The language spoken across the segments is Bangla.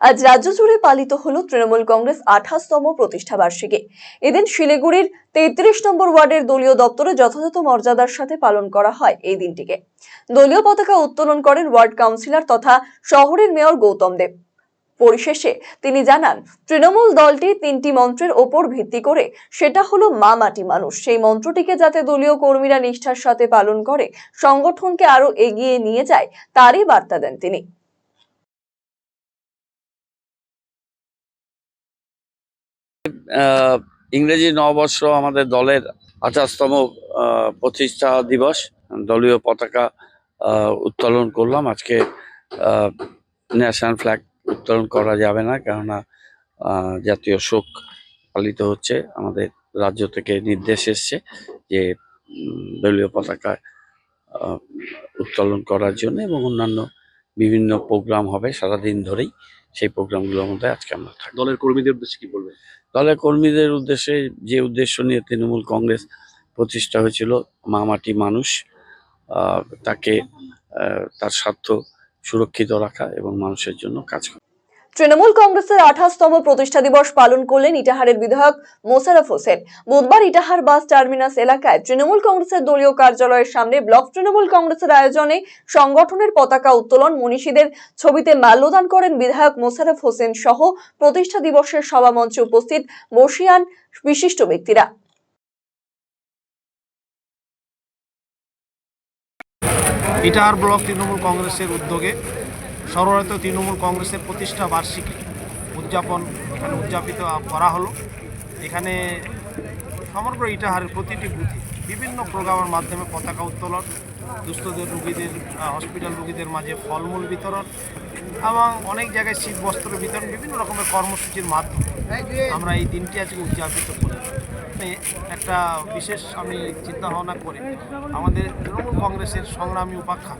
আজ রাজ্য জুড়ে পালিত হল তৃণমূল কংগ্রেস আঠাশতম প্রতিষ্ঠা বার্ষিকী। এদিন শিলিগুড়ির তেত্রিশ নম্বর ওয়ার্ডের দলীয় দপ্তরে যথাযথ মর্যাদার সাথে পালন করা হয় এই দিনটিকে। দলীয় পতাকা উত্তোলন করেন ওয়ার্ড কাউন্সিলর তথা শহরের মেয়র গৌতম দেব। পরিশেষে তিনি জানান, তৃণমূল দলটি তিনটি মন্ত্রের ওপর ভিত্তি করে সেটা হলো মা মাটি মানুষ। সেই মন্ত্রটিকে যাতে দলীয় কর্মীরা নিষ্ঠার সাথে পালন করে, সংগঠনকে আরও এগিয়ে নিয়ে যায়, তারই বার্তা দেন তিনি। ইংরেজি নববর্ষ আমাদের দলের আঠাশতম প্রতিষ্ঠা দিবস। দলীয় পতাকা উত্তোলন করলাম। আজকে ন্যাশনাল ফ্ল্যাগ উত্তোলন করা যাবে না, কেননা জাতীয় শোক পালিত হচ্ছে। আমাদের রাজ্য থেকে নির্দেশ এসছে যে দলীয় পতাকা উত্তোলন করার জন্য এবং অন্যান্য বিভিন্ন প্রোগ্রাম হবে সারাদিন ধরেই। সেই প্রোগ্রামগুলোর মধ্যে আজকে আমরা দলের কর্মীদের উদ্দেশ্যে কি বলবেন? দলের কর্মীদের উদ্দেশ্যে যে উদ্দেশ্য নিয়ে তৃণমূল কংগ্রেস প্রতিষ্ঠা হয়েছিল, মামাটি মানুষ তাকে তার স্বার্থ সুরক্ষিত রাখা এবং মানুষের জন্য কাজ করা। তৃণমূল কংগ্রেসের আঠাশতম প্রতিষ্ঠা দিবস পালন করলেন ইটাহারের বিধায়ক মোশারফ হোসেন। বুধবার ইটাহার বাস টার্মিনাস এলাকায় তৃণমূল কংগ্রেসের দলীয় কার্যালয়ের সামনে ব্লক তৃণমূল কংগ্রেসের আয়োজনে সংগঠনের পতাকা উত্তোলন মনীষীদের ছবিতে মাল্যদান করেন বিধায়ক মোশারফ হোসেন সহ প্রতিষ্ঠা দিবসের সভামঞ্চে উপস্থিত বর্ষিয়ান বিশিষ্ট ব্যক্তিরা। ইটাহার ব্লক তৃণমূল কংগ্রেসের উদ্যোগে সর্বভারতীয় তৃণমূল কংগ্রেসের প্রতিষ্ঠা বার্ষিকী উদযাপন এখানে উদযাপিত করা হলো। এখানে সমগ্র ইটাহারের প্রতিটি বুথে বিভিন্ন প্রোগ্রামের মাধ্যমে পতাকা উত্তোলন, দুস্থদের রুগীদের হসপিটাল রুগীদের মাঝে ফলমূল বিতরণ এবং অনেক জায়গায় শীত বস্ত্র বিতরণ, বিভিন্ন রকমের কর্মসূচির মাধ্যমে আমরা এই দিনটি আজকে উদযাপিত করি। মানে একটা বিশেষ আমি চিন্তা ভাবনা করে, আমাদের তৃণমূল কংগ্রেসের সংগ্রামী উপাখ্যা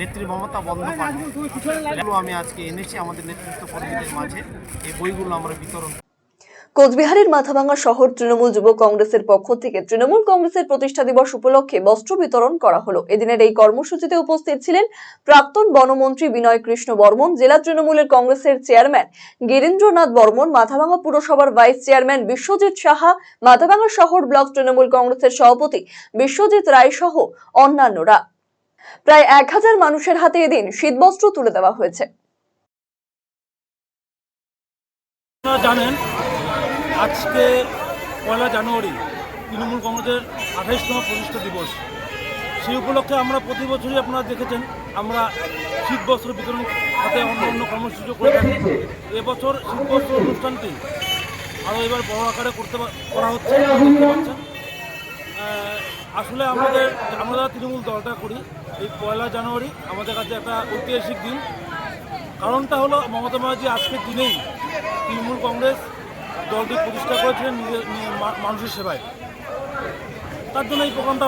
নেত্রী মমতা বন্দ্যোপাধ্যায়। আমি আজকে এনেছি আমাদের নেতৃত্ব কর্মীদের মাঝে। এই বইগুলো আমরা বিতরণ কোচবিহারের মাথাভাঙ্গা শহর তৃণমূল যুব কংগ্রেসের পক্ষ থেকে তৃণমূল কংগ্রেসের প্রতিষ্ঠা দিবস উপলক্ষে বস্ত্র বিতরণ করা হলো। এদিনের এই কর্মসূচিতে উপস্থিত ছিলেন প্রাক্তন বনমন্ত্রী বিনয় কৃষ্ণ বর্মন, জেলা তৃণমূলের কংগ্রেসের চেয়ারম্যান গিরীন্দ্রনাথ বর্মন মাথাভাঙ্গা পুরসভার ভাইস চেয়ারম্যান বিশ্বজিৎ সাহা মাথাভাঙ্গা শহর ব্লক তৃণমূল কংগ্রেসের সভাপতি বিশ্বজিৎ রায় সহ অন্যান্যরা। প্রায় এক হাজার মানুষের হাতে এদিন শীতবস্ত্র তুলে দেওয়া হয়েছে। জানেন, আজকে পয়লা জানুয়ারি, তৃণমূল কংগ্রেসের আঠাইশতম প্রতিষ্ঠা দিবস। সেই উপলক্ষে আমরা প্রতি বছরই আপনারা দেখেছেন, আমরা শীত বস্ত্র বিতরণ হাতে অন্য অন্য কর্মসূচি করে থাকি। এবছর শীত বস্ত্র অনুষ্ঠানটি আরও এবার বড় আকারে করতে করা হচ্ছে আসলে আমাদের, আমরা তৃণমূল দলটা করি। এই পয়লা জানুয়ারি আমাদের কাছে একটা ঐতিহাসিক দিন। কারণটা হলো মমতা ব্যানার্জি আজকের দিনেই তৃণমূল কংগ্রেস দলটি প্রতিষ্ঠা করেছিলেন নিজের মানুষের সেবায়। তার জন্য এই প্রোগ্রামটা আমরা